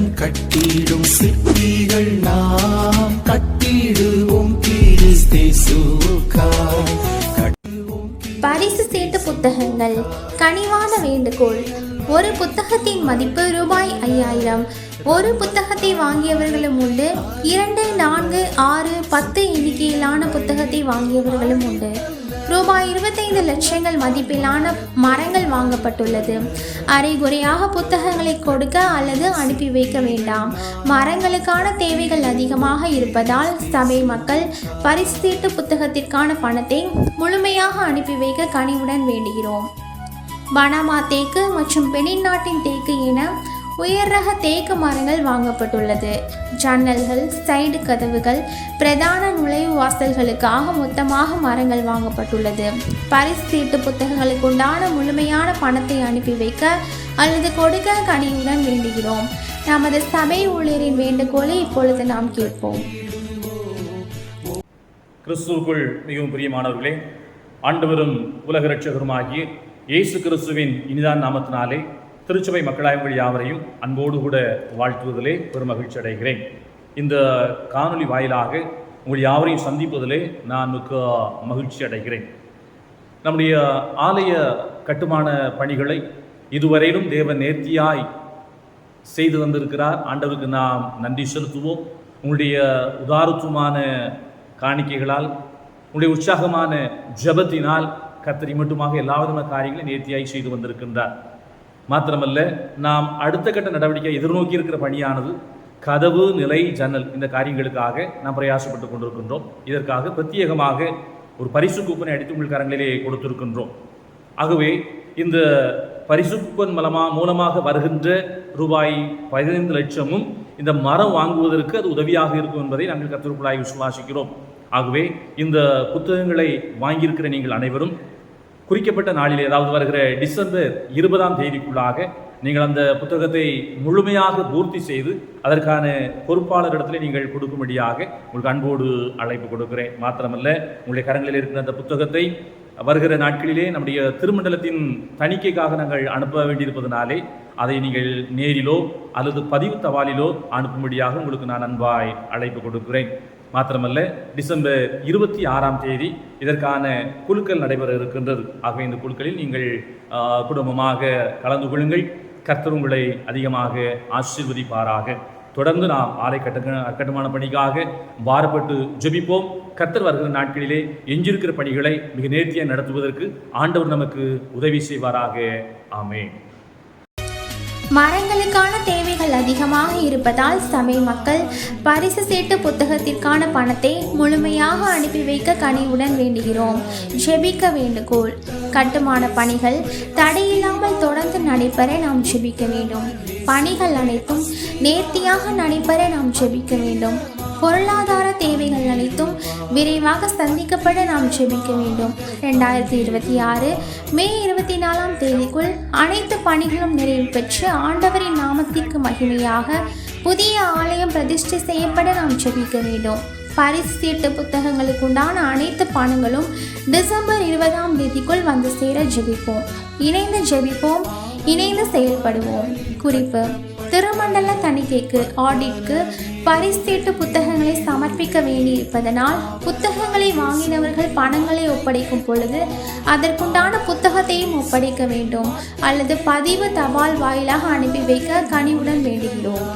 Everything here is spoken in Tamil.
கட்டிடம் கட்டிடும் சிற்பிகள் நாம். கட்டிடுவோம் பரிசு சீட்டு புத்தகங்கள் கனிவான வேண்டுகோள் ஒரு புத்தகத்தின் மதிப்பு ரூபாய் ஐயாயிரம். ஒரு புத்தகத்தை வாங்கியவர்களும் உண்டு. இரண்டு நான்கு ஆறு பத்து எண்ணிக்கையிலான புத்தகத்தை வாங்கியவர்களும் உண்டு. ரூபாய் இருபத்தைந்து லட்சங்கள் மதிப்பிலான மரங்கள் வாங்கப்பட்டுள்ளது. அரைகுறையாக புத்தகங்களை கொடுக்க அல்லது அனுப்பி வைக்க வேண்டாம். மரங்களுக்கான தேவைகள் அதிகமாக இருப்பதால் சபை மக்கள் பரிசீட்டு புத்தகத்திற்கான பணத்தை முழுமையாக அனுப்பி வைக்க கனிவுடன் வேண்டுகிறோம். பனாமா தேக்கு மற்றும் பெனின் நாட்டின் தேக்கு என உயர் ரக தேக்கு மரங்கள் வாங்கப்பட்டுள்ளது. ஜன்னல்கள் சைடு கதவுகள் பிரதான நுழைவு வாசல்களுக்காக மொத்தமாக மரங்கள் வாங்கப்பட்டுள்ளது. பரிசு தீட்டு புத்தகங்களுக்கு உண்டான முழுமையான பணத்தை அனுப்பி வைக்க அல்லது கொடுக்க கனியுடன் வேண்டுகிறோம். நமது சபை ஊழியரின் வேண்டுகோளை இப்பொழுது நாம் கேட்போம். கிறிஸ்துவுக்குள் மிகவும் பிரியமானவர்களே ஆண்டவரும் உலக இரட்சகருமாகிய இயேசு கிறிஸ்துவின் இனிதான் நாமத்தினாலே திருச்சபை மக்களாய் யாவரையும் அன்போடு கூட வாழ்த்துவதிலே பெருமகிழ்ச்சி அடைகிறேன் இந்த காணொளி வாயிலாக உங்கள் யாவரையும் சந்திப்பதிலே நான் மிக்க மகிழ்ச்சி அடைகிறேன் நம்முடைய ஆலய கட்டுமான பணிகளை இதுவரையிலும் தேவ நேர்த்தியாய் செய்து வந்திருக்கிறார் ஆண்டவருக்கு நாம் நன்றி செலுத்துவோம். உங்களுடைய உதாரத்துவமான காணிக்கைகளால் உங்களுடைய உற்சாகமான ஜெபத்தினால் கத்தரி மட்டுமாக எல்லா விதமான காரியங்களையும் நேர்த்தியாய் செய்து வந்திருக்கின்றார். மாத்திரமல்ல நாம் அடுத்த கட்ட நடவடிக்கை எதிர்நோக்கி இருக்கிற பணியானது கதவு நிலை ஜன்னல் இந்த காரியங்களுக்காக நாம் பிரயாசப்பட்டு கொண்டிருக்கின்றோம். இதற்காக பிரத்யேகமாக ஒரு பரிசு கூப்பனை அடித்து உங்கள் கரங்களிலே கொடுத்திருக்கின்றோம். ஆகவே இந்த பரிசு கூப்பன் மூலமா மூலமாக வருகின்ற ரூபாய் பதினைந்து லட்சமும் இந்த மரம் வாங்குவதற்கு அது உதவியாக இருக்கும் என்பதை நாங்கள் கத்திற்குள்ளாய் விசுவாசிக்கிறோம். ஆகவே இந்த புத்தகங்களை வாங்கியிருக்கிற நீங்கள் அனைவரும் குறிக்கப்பட்ட நாளில் ஏதாவது வருகிற டிசம்பர் இருபதாம் தேதிக்குள்ளாக நீங்கள் அந்த புத்தகத்தை முழுமையாக பூர்த்தி செய்து அதற்கான பொறுப்பாளரிடத்தில் நீங்கள் கொடுக்கும்படியாக உங்களுக்கு அன்போடு அழைப்பு கொடுக்கிறேன். மாத்திரமல்ல உங்களுடைய கரங்களில் இருக்கிற அந்த புத்தகத்தை வருகிற நாட்களிலே நம்முடைய திருமண்டலத்தின் தணிக்கைக்காக நாங்கள் அனுப்ப வேண்டியிருப்பதனாலே அதை நீங்கள் நேரிலோ அல்லது பதிவு தவாலிலோ அனுப்பும்படியாக உங்களுக்கு நான் அன்பாய் அழைப்பு கொடுக்கிறேன். மாத்திரமல்ல டிசம்பர் இருபத்தி ஆறாம் தேதி இதற்கான குழுக்கள் நடைபெற இருக்கின்றது. ஆகவே இந்த குழுக்களில் நீங்கள் குடும்பமாக கலந்து கொள்ளுங்கள். கர்த்தர் உங்களை அதிகமாக ஆசீர்வதிப்பாராக. தொடர்ந்து நாம் ஆலை கட்ட கட்டுமான பணிக்காக பாரப்பட்டு ஜெபிப்போம். கர்த்தர் வருகிற நாட்களிலே எஞ்சிருக்கிற பணிகளை மிக நேர்த்தியாக நடத்துவதற்கு ஆண்டவர் நமக்கு உதவி செய்வாராக. ஆமென். மரங்களுக்கான தேவைகள் அதிகமாக இருப்பதால் சபை மக்கள் பரிசு சீட்டு புத்தகத்திற்கான பணத்தை முழுமையாக அனுப்பி வைக்க கனிவுடன் வேண்டுகிறோம். ஜெபிக்க வேண்டுகோள். கட்டுமான பணிகள் தடையில்லாமல் தொடர்ந்து நடைபெற நாம் ஜெபிக்க வேண்டும். பணிகள் அனைத்தும் நேர்த்தியாக நடைபெற நாம் ஜெபிக்க வேண்டும். பொருளாதார தேவைகள் அனைத்தும் விரைவாக சந்திக்கப்பட நாம் ஜெபிக்க வேண்டும். ரெண்டாயிரத்தி இருபத்தி ஆறு மே இருபத்தி நாலாம் தேதிக்குள் அனைத்து பணிகளும் நிறைவு பெற்று ஆண்டவரின் நாமத்திற்கு மகிமையாக புதிய ஆலயம் பிரதிஷ்டை செய்யப்பட நாம் ஜெபிக்க வேண்டும். பரிசீட்டு புத்தகங்களுக்கு உண்டான அனைத்து பணங்களும் டிசம்பர் இருபதாம் தேதிக்குள் வந்து சேர ஜெபிப்போம். இணைந்து ஜெபிப்போம் இணைந்து செயல்படுவோம். குறிப்பு திருமண்டல தணிக்கைக்கு ஆடிட்க்கு பரிசீட்டு புத்தகங்களை சமர்ப்பிக்க வேண்டியிருப்பதனால் புத்தகங்களை வாங்கினவர்கள் பணங்களை ஒப்படைக்கும் பொழுது அதற்குண்டான புத்தகத்தையும் ஒப்படைக்க வேண்டும் அல்லது பதிவு தபால் வாயிலாக அனுப்பி வைக்க கனிவுடன் வேண்டுகிறோம்.